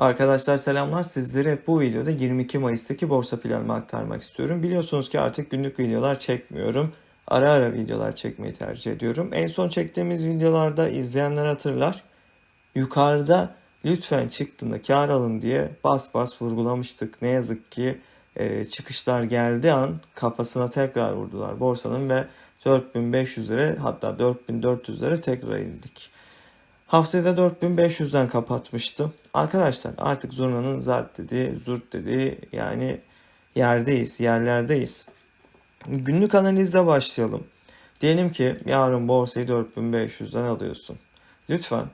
Arkadaşlar selamlar. Sizlere bu videoda 22 Mayıs'taki borsa planımı aktarmak istiyorum. Biliyorsunuz ki artık günlük videolar çekmiyorum. Ara ara videolar çekmeyi tercih ediyorum. En son çektiğimiz videolarda izleyenler hatırlar. Yukarıda lütfen çıktığında kar alın diye bas bas vurgulamıştık. Ne yazık ki e, çıkışlar geldiği an kafasına tekrar vurdular borsanın ve 4500'lere hatta 4400'lere tekrar indik. Haftayı da 4500'den kapatmıştım. Arkadaşlar artık zurnanın zart dediği, zurt dediği yani yerdeyiz, yerlerdeyiz. Günlük analizle başlayalım. Diyelim ki yarın borsayı 4500'den alıyorsun. Lütfen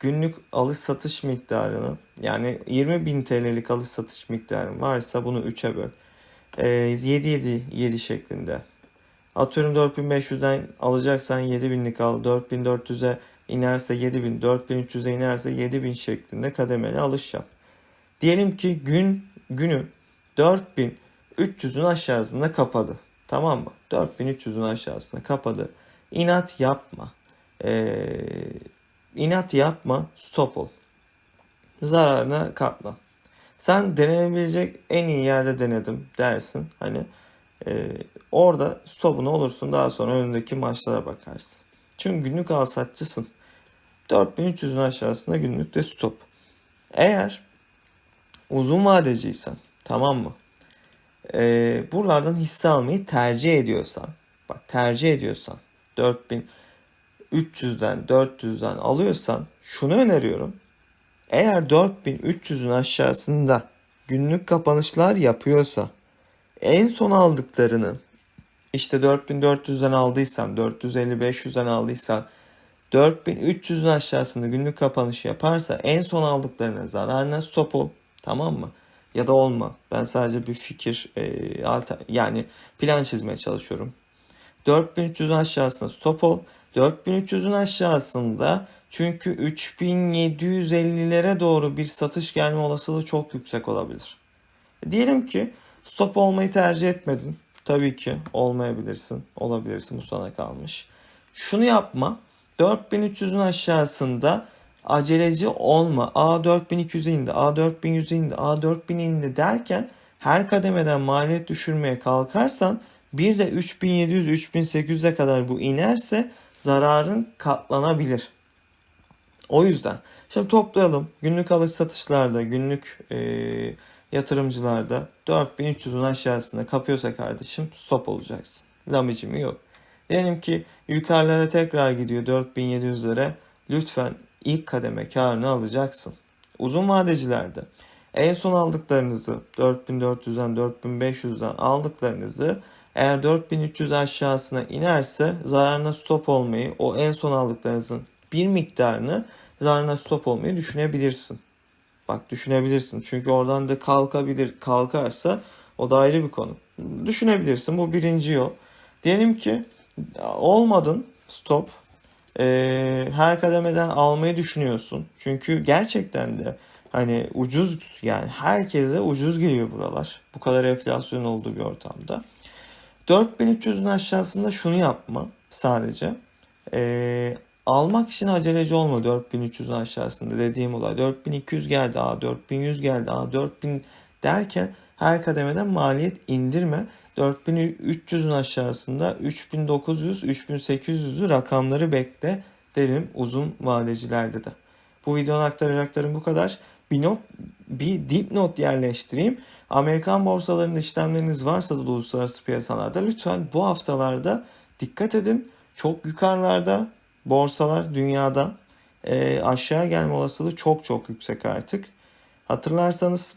günlük alış satış miktarını yani 20.000 TL'lik alış satış miktarın varsa bunu 3'e böl. Ee, 7 7 7 şeklinde. Atıyorum 4500'den alacaksan 7000'lik al. 4400'e inerse 7000, 4300'e inerse 7000 şeklinde kademeli alış yap. Diyelim ki gün günü 4300'ün aşağısında kapadı. Tamam mı? 4300'ün aşağısında kapadı. İnat yapma. Ee, inat yapma. Stop ol. Zararına katla. Sen denenebilecek en iyi yerde denedim dersin. Hani e, orada stopun olursun daha sonra önündeki maçlara bakarsın. Çünkü günlük al satçısın. 4300'ün aşağısında günlükte stop. Eğer uzun vadeciysen tamam mı? Ee, buralardan hisse almayı tercih ediyorsan bak tercih ediyorsan 4300'den 400'den alıyorsan şunu öneriyorum. Eğer 4300'ün aşağısında günlük kapanışlar yapıyorsa en son aldıklarını işte 4400'den aldıysan 450-500'den aldıysan 4300'ün aşağısında günlük kapanış yaparsa en son aldıklarına zararına stop ol. Tamam mı? Ya da olma. Ben sadece bir fikir e, alter, yani plan çizmeye çalışıyorum. 4300'ün aşağısında stop ol. 4300'ün aşağısında çünkü 3750'lere doğru bir satış gelme olasılığı çok yüksek olabilir. Diyelim ki stop olmayı tercih etmedin. Tabii ki olmayabilirsin. Olabilirsin bu sana kalmış. Şunu yapma. 4300'ün aşağısında aceleci olma. A 4200'e indi, A 4100'e indi, A 4000 indi derken her kademeden maliyet düşürmeye kalkarsan bir de 3700 3800'e kadar bu inerse zararın katlanabilir. O yüzden şimdi toplayalım. Günlük alış satışlarda, günlük e, yatırımcılarda 4300'ün aşağısında kapıyorsa kardeşim stop olacaksın. Lamicimi yok. Diyelim ki yukarılara tekrar gidiyor 4700'lere. Lütfen ilk kademe karını alacaksın. Uzun vadecilerde en son aldıklarınızı 4400'den 4500'den aldıklarınızı eğer 4300 aşağısına inerse zararına stop olmayı o en son aldıklarınızın bir miktarını zararına stop olmayı düşünebilirsin. Bak düşünebilirsin. Çünkü oradan da kalkabilir. Kalkarsa o da ayrı bir konu. Düşünebilirsin. Bu birinci yol. Diyelim ki olmadın. Stop. Ee, her kademeden almayı düşünüyorsun. Çünkü gerçekten de hani ucuz yani herkese ucuz geliyor buralar. Bu kadar enflasyon olduğu bir ortamda. 4300'ün aşağısında şunu yapma sadece. Ee, almak için aceleci olma 4300'ün aşağısında dediğim olay. 4200 geldi, a 4100 geldi, a 4000 derken her kademeden maliyet indirme. 4300'ün aşağısında 3900, 3800'lü rakamları bekle derim uzun vadecilerde de. Bu videonun aktaracaklarım bu kadar. Bir not, bir dipnot yerleştireyim. Amerikan borsalarında işlemleriniz varsa da uluslararası piyasalarda lütfen bu haftalarda dikkat edin. Çok yukarılarda borsalar dünyada e, aşağı gelme olasılığı çok çok yüksek artık. Hatırlarsanız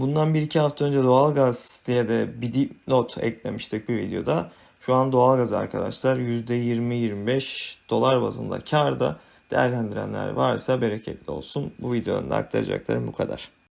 bundan bir iki hafta önce doğalgaz diye de bir dipnot eklemiştik bir videoda. Şu an doğalgaz arkadaşlar %20-25 dolar bazında karda değerlendirenler varsa bereketli olsun. Bu videonun da aktaracaklarım bu kadar.